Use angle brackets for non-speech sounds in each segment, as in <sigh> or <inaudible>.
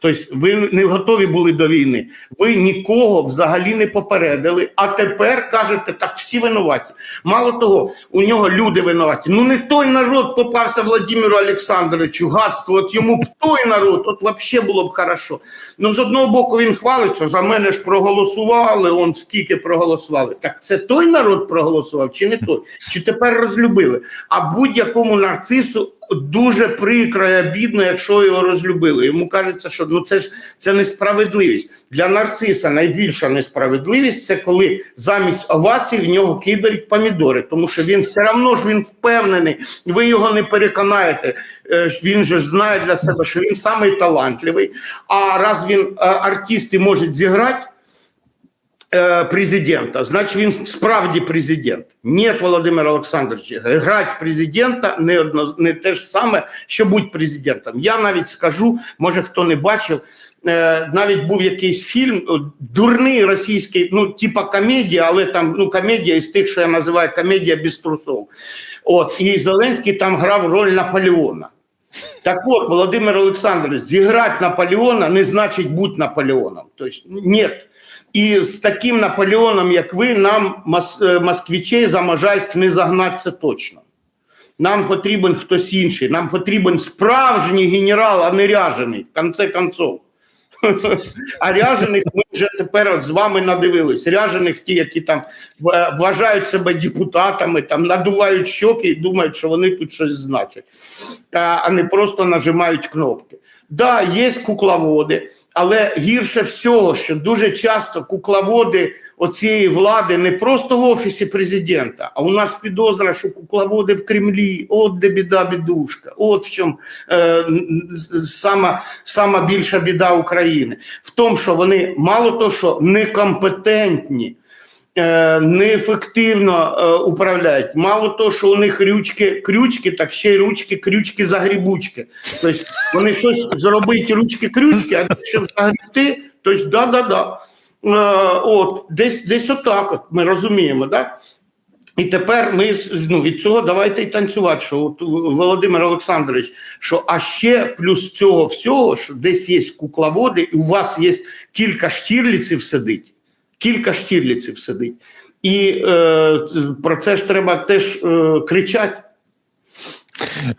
Тобто ви не готові були до війни. Ви нікого взагалі не попередили. А тепер кажете, так всі винуваті. Мало того, у нього люди винуваті. Ну не той народ попався Владимиру Олександровичу, гадство. От йому б той народ, от взагалі було б хорошо. Ну з одного боку він хвалиться. За мене ж проголосували. Он скільки проголосували. Так це той народ проголосував, чи не той? Чи тепер розлюбили? А будь-якому нарцису дуже прикро і обідно, якщо його розлюбили. Йому кажеться, що ну це ж це несправедливість. Для нарциса найбільша несправедливість це коли замість овацій в нього кидають помідори, тому що він все одно ж він впевнений, ви його не переконаєте. Е, Він же знає для себе, що він самий талантливий. А раз він е, артист і може зіграти. Е, Президента, значить він справді президент. Ні, Володимир Олександрович, грати президента не одно не те ж саме, що бути президентом. Я навіть скажу, може хто не бачив, е, навіть був якийсь фільм дурний російський, ну типа комедія, але там ну комедія із тих, що я називаю комедія без трусов. От і Зеленський там грав роль Наполеона. Так от, Володимир Олександрович, зіграти Наполеона не значить бути Наполеоном. Тобто, ні. І з таким Наполеоном, як ви, нам е, москвичей за Можайськ не загнати це точно. Нам потрібен хтось інший. Нам потрібен справжній генерал, а не ряжений, в конце концов. <laughs> А ряжених ми вже тепер з вами надивились. Ряжених ті, які там вважають себе депутатами, там надувають щоки і думають, що вони тут щось значать, а не просто нажимають кнопки. Да, є кукловоди, але гірше всього, що дуже часто кукловоди оцієї влади не просто в офісі президента, а у нас підозра, що кукловоди в Кремлі. От де біда, бідушка. От в чому е, сама, сама більша біда України. В тому, що вони мало того, що некомпетентні. Е, Неефективно е, управляють. Мало того, що у них ручки крючки, так ще й ручки, крючки загрібучки. Тобто вони щось зробить ручки крючки, а ще загрібти, тобто да-да-да. Е, От, десь, десь отак, от ми розуміємо, да? І тепер ми ну, від цього давайте й танцювати. Що от Володимир Олександрович, що а ще плюс цього всього, що десь є кукловоди, і у вас є кілька штірліців сидить. Кілька штірліців сидить. І е, про це ж треба теж е, кричати.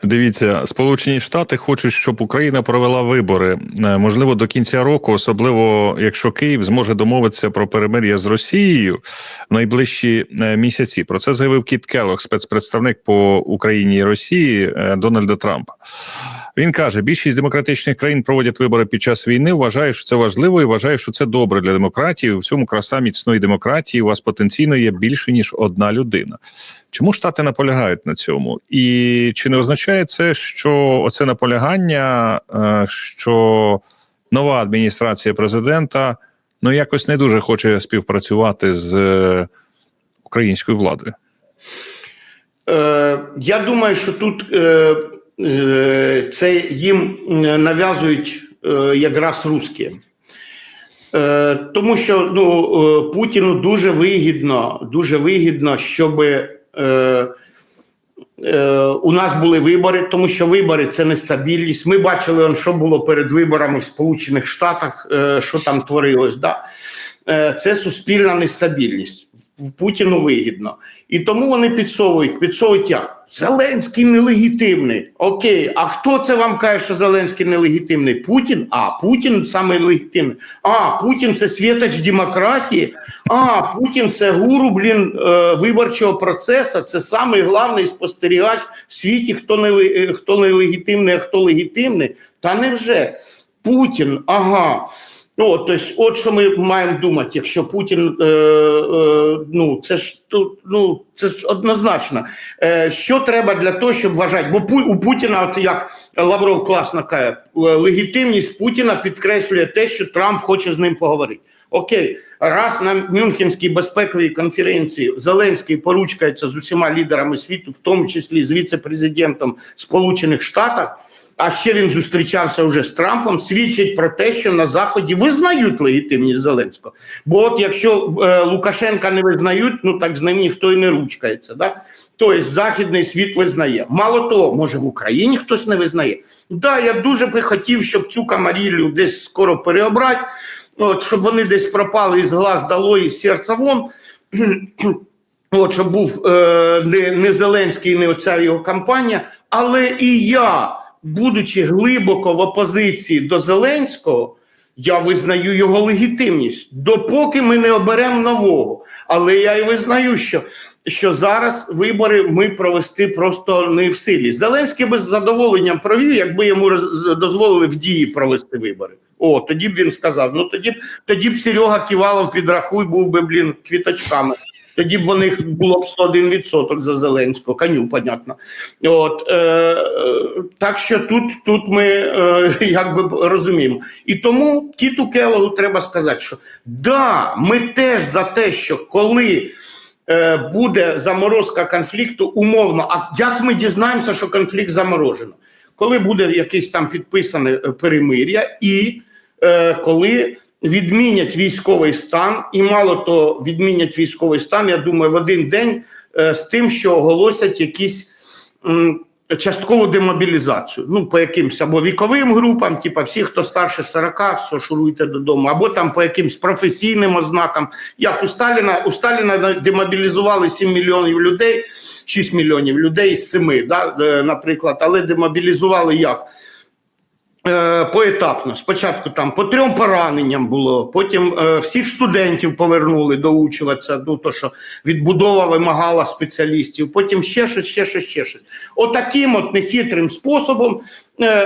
Дивіться, Сполучені Штати хочуть, щоб Україна провела вибори. Е, Можливо, до кінця року, особливо якщо Київ зможе домовитися про перемир'я з Росією в найближчі е, місяці. Про це заявив Кіт Келлог, спецпредставник по Україні і Росії е, Дональда Трампа. Він каже: більшість демократичних країн проводять вибори під час війни. Вважає, що це важливо, і вважає, що це добре для демократії. В цьому краса міцної демократії. У вас потенційно є більше ніж одна людина. Чому штати наполягають на цьому? І чи не означає це, що оце наполягання, е, що нова адміністрація президента ну якось не дуже хоче співпрацювати з е, українською владою? Е, я думаю, що тут це їм нав'язують якраз русські. Тому що ну, Путіну дуже вигідно, дуже вигідно, щоб у нас були вибори, тому що вибори це нестабільність. Ми бачили, що було перед виборами в Сполучених Штатах, е, що там творилось. Да? Е, це суспільна нестабільність. Путіну вигідно. І тому вони підсовують. Підсовують як? Зеленський нелегітимний. Окей, а хто це вам каже, що Зеленський нелегітимний? Путін? А, Путін саме легітимний. А, Путін це світоч демократії. А, Путін це гуру, блін, е, виборчого процесу. Це самий главний спостерігач в світі, хто не, е, хто не легітимний, а хто легітимний. Та невже? Путін, ага. Ну, от, тобто, от що ми маємо думати, якщо Путін, е, е, ну це ж тут, ну це ж однозначно. Е, що треба для того, щоб вважати? Бо у Путіна, от як Лавров класно каже, е, легітимність Путіна підкреслює те, що Трамп хоче з ним поговорити. Окей, раз на Мюнхенській безпековій конференції Зеленський поручкається з усіма лідерами світу, в тому числі з віце-президентом Сполучених Штатів. А ще він зустрічався вже з Трампом, свідчить про те, що на Заході визнають легітимність Зеленського. Бо от якщо е, Лукашенка не визнають, ну так з ним ніхто і не ручкається. Да? Тобто західний світ визнає. Мало того, може в Україні хтось не визнає. Да, я дуже би хотів, щоб цю камаріллю десь скоро переобрати, от, щоб вони десь пропали із глаз дало, із серця вон. <clears throat> От, щоб був е, не, не Зеленський, не оця його кампанія. Але і я, будучи глибоко в опозиції до Зеленського, я визнаю його легітимність, допоки ми не оберемо нового. Але я і визнаю, що, що зараз вибори ми провести просто не в силі. Зеленський би з задоволенням провів, якби йому дозволили в дії провести вибори. О, тоді б він сказав: ну тоді б тоді б Серега Ківалов підрахуй, був би, блін, квіточками. Тоді б вони було б 101% за Зеленського, коню, понятно. От, е, так що тут, тут ми е, <laughs> якби розуміємо. І тому Кіту Келогу треба сказати, що да, ми теж за те, що коли е, буде заморозка конфлікту, умовно, а як ми дізнаємося, що конфлікт заморожено? Коли буде якесь там підписане е, перемир'я, і е, коли відмінять військовий стан, і мало то відмінять військовий стан, я думаю, в один день е, з тим, що оголосять якісь часткову демобілізацію. Ну, по якимсь або віковим групам, типа всі, хто старше 40, все, шуруйте додому, або там по якимсь професійним ознакам. Як у Сталіна, у Сталіна демобілізували 7 мільйонів людей, 6 мільйонів людей з 7, да, е, наприклад, але демобілізували як? Е, Поетапно. Спочатку там по трьом пораненням було, потім е, всіх студентів повернули доучуватися, ну то що відбудова вимагала спеціалістів, потім ще щось, ще щось, ще щось. Отаким от нехитрим способом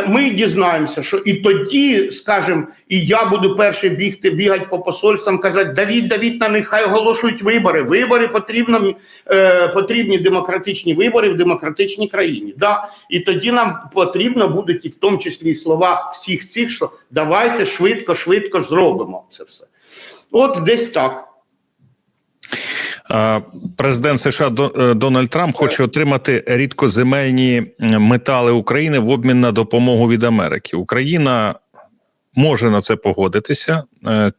ми дізнаємося, що і тоді, скажімо, і я буду перший бігти, бігати по посольствам, казати, давіть, давіть на них, хай оголошують вибори. Вибори потрібно, е, потрібні демократичні вибори в демократичній країні. Да? І тоді нам потрібно будуть і в тому числі слова всіх цих, що давайте швидко, швидко зробимо це все. От десь так. Президент США е, Дональд Трамп хоче отримати рідкоземельні метали України в обмін на допомогу від Америки. Україна може на це погодитися. Е,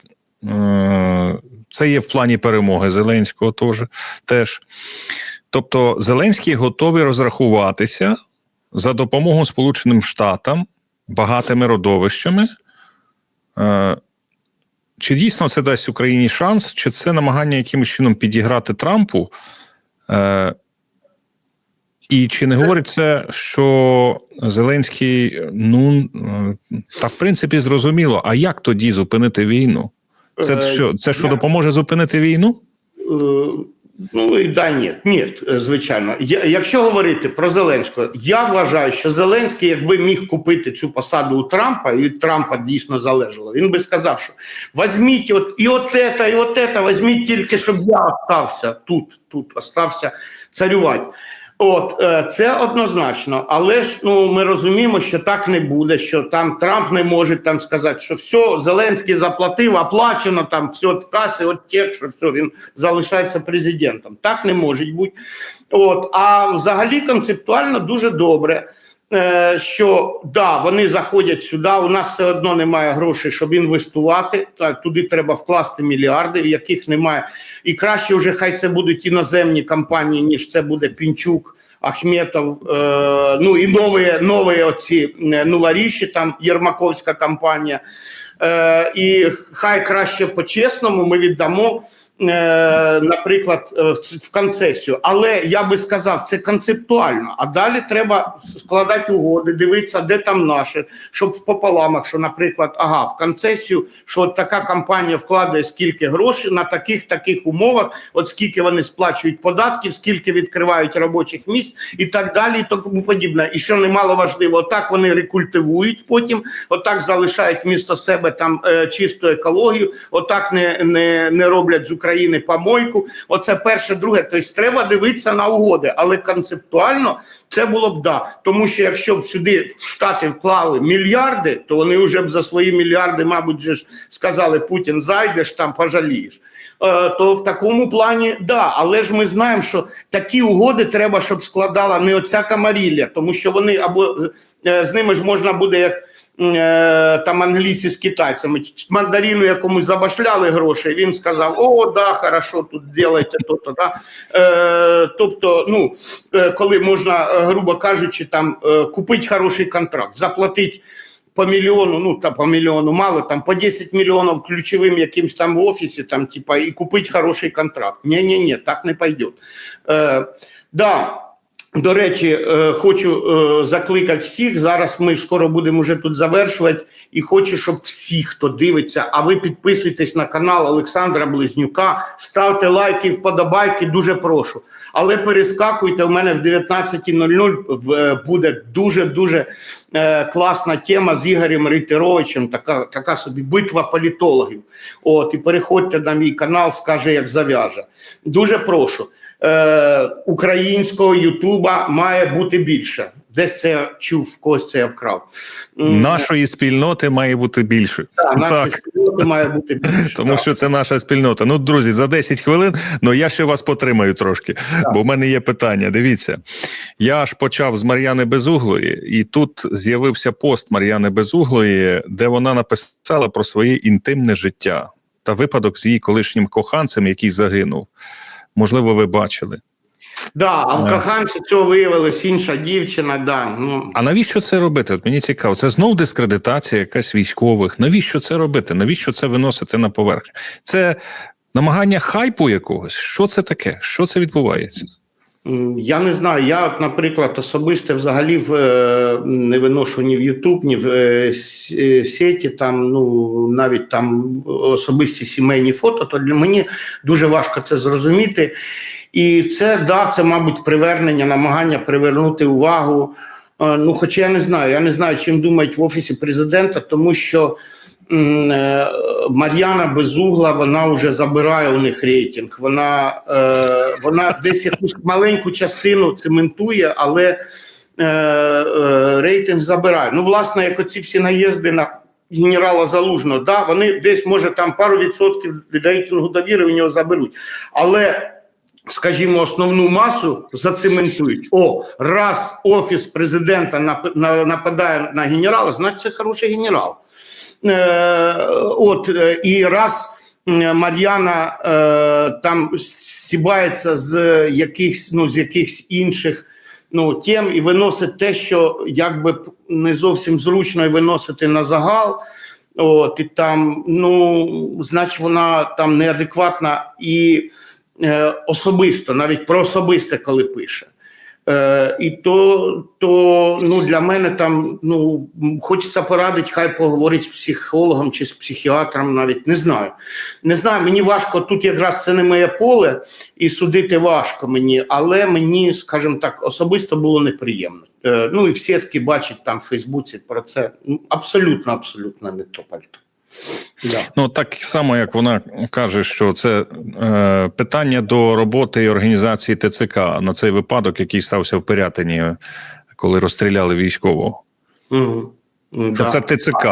е, Це є в плані перемоги Зеленського теж. Тобто, Зеленський готовий розрахуватися за допомогою Сполученим Штатам багатими родовищами. Е, чи дійсно це дасть Україні шанс, чи це намагання якимось чином підіграти Трампу? Е, і чи не говорить це, що Зеленський, ну е, та в принципі зрозуміло, а як тоді зупинити війну? Це Е, що, це що допоможе зупинити війну? Ну і да, ні, ні, е, звичайно. Я, якщо говорити про Зеленського, я вважаю, що Зеленський, якби міг купити цю посаду у Трампа, і від Трампа дійсно залежало, він би сказав, що візьміть от, і от це, і от це, візьміть тільки, щоб я остався тут, тут остався царювати. От е, це однозначно, але ж ну ми розуміємо, що так не буде. Що там Трамп не може там сказати, що все, Зеленський заплатив, оплачено там все от каси, от чек, що все він залишається президентом. Так не може бути. От а взагалі концептуально дуже добре. Е, Що да, вони заходять сюди. У нас все одно немає грошей, щоб інвестувати. Так, туди треба вкласти мільярди, яких немає. І краще вже хай це будуть іноземні компанії, ніж це буде Пінчук, Ахметов, е, ну і нові, нові оці е, новоріші, там Єрмаковська компанія. І хай краще по-чесному ми віддамо. Е, Наприклад, е, в концесію, але я би сказав, це концептуально. А далі треба складати угоди, дивитися, де там наше, щоб в пополамах, що, наприклад, ага, в концесію, що така компанія вкладає скільки грошей на таких таких умовах, от скільки вони сплачують податків, скільки відкривають робочих місць і так далі, і тому подібне. І що немало важливо, отак вони рекультивують потім, отак залишають місто себе там е, чисту екологію, отак не, не, не роблять з України помойку. Оце перше, друге. Тобто треба дивитися на угоди, але концептуально це було б да. Тому що якщо б сюди в Штати вклали мільярди, то вони вже б за свої мільярди, мабуть, же ж сказали Путін, зайдеш там, пожалієш. Е, то в такому плані да, але ж ми знаємо, що такі угоди треба, щоб складала не оця камарілля, тому що вони або е, з ними ж можна буде як там англійці з китайцями, мандарину якомусь забашляли гроші. Він сказав: О, да, хорошо, тут делайте то-то. Да. Е, тобто, ну, е, коли можна, е, грубо кажучи, там е, купити хороший контракт, заплатити. По мільйону, ну та по мільйону мало, там по 10 мільйонів ключовим якимсь там в офісі, там, типа, і купити хороший контракт. Ні, ні, ні, так не пойде. Е, да, до речі, е, хочу е, закликати всіх. Зараз ми скоро будемо вже тут завершувати. І хочу, щоб всі, хто дивиться, а ви підписуйтесь на канал Олександра Близнюка, ставте лайки, вподобайки, дуже прошу. Але перескакуйте. У мене в 19.00 в- е, буде дуже дуже класна тема з Ігорем Рейтеровичем. Така, така собі битва політологів. От і переходьте на мій канал, скаже, як зав'яже. Дуже прошу е, українського Ютуба має бути більше. Десь це чув, когось це я вкрав. Нашої спільноти має бути більше. та, нашої так. спільноти має бути більше. <laughs> Тому так. що це наша спільнота. Ну, друзі, за 10 хвилин. Ну я ще вас потримаю трошки, бо в мене є питання. Дивіться, я ж почав з Мар'яни Безуглої, і тут з'явився пост Мар'яни Безуглої, де вона написала про своє інтимне життя та випадок з її колишнім коханцем, який загинув. Можливо, ви бачили. Да, а в Каханці коханці цього виявилась інша дівчина. Да, ну, А навіщо це робити? От мені цікаво, це знов дискредитація якась військових. Навіщо це робити? Навіщо це виносити на поверхню? Це намагання хайпу якогось. Що це таке? Що це відбувається? Я не знаю. Я, наприклад, особисто взагалі в, е, не виношу ні в Ютуб, ні в е, е, сеті, там, ну, навіть там особисті сімейні фото, то для мені дуже важко це зрозуміти. І це, да, це, мабуть, привернення, намагання привернути увагу. Ну, хоча я не знаю, я не знаю, чим думають в офісі президента, тому що Мар'яна Безугла вона вже забирає у них рейтинг. Вона, е, вона десь якусь маленьку частину цементує, але е, е, рейтинг забирає. Ну, власне, як оці всі наїзди на генерала Залужного, да, вони десь, може, там пару відсотків рейтингу довіри у нього заберуть. Але скажімо, основну масу зацементують. О, раз офіс президента нападає на генерала, значить це хороший генерал. Е, от е, і раз Мар'яна е, там стібається з якихось ну якихось інших ну тем і виносить те, що якби не зовсім зручно виносити на загал. От і там, ну, значить, вона там неадекватна і е, особисто, навіть про особисте, коли пише. Е, і то, то ну, для мене там ну, хочеться порадити, хай поговорить з психологом чи з психіатром, навіть не знаю. Не знаю, мені важко тут якраз це не моє поле, і судити важко мені, але мені, скажімо так, особисто було неприємно. Е, ну і в сітки бачать там в Фейсбуці про це. Ну, абсолютно, абсолютно не то пальто. Да. Ну так само, як вона каже, що це е, питання до роботи і організації ТЦК на цей випадок, який стався в Пирятині, коли розстріляли військового. Угу. Що це ТЦК.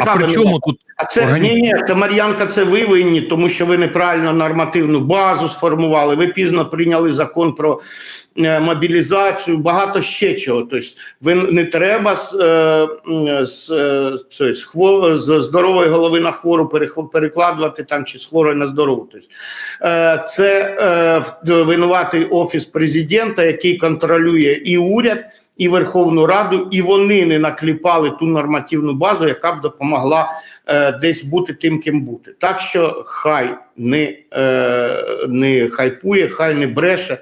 А при чому тут А це Органі- ні, ні, це Мар'янка, це ви винні, тому що ви неправильно нормативну базу сформували. Ви пізно прийняли закон про е, мобілізацію, багато ще чого. Тобто, ви не треба з, е, з, е, це, з, хво- з здорової голови на хвору перекладувати там чи з хворої на здорову. Тобто, е, це е, винуватий офіс президента, який контролює і уряд. І Верховну Раду, і вони не накліпали ту нормативну базу, яка б допомогла е, десь бути тим, ким бути. Так що хай не, е, не хайпує, хай не бреше.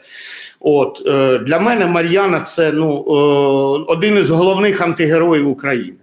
От е, для мене Мар'яна це ну е, один із головних антигероїв України.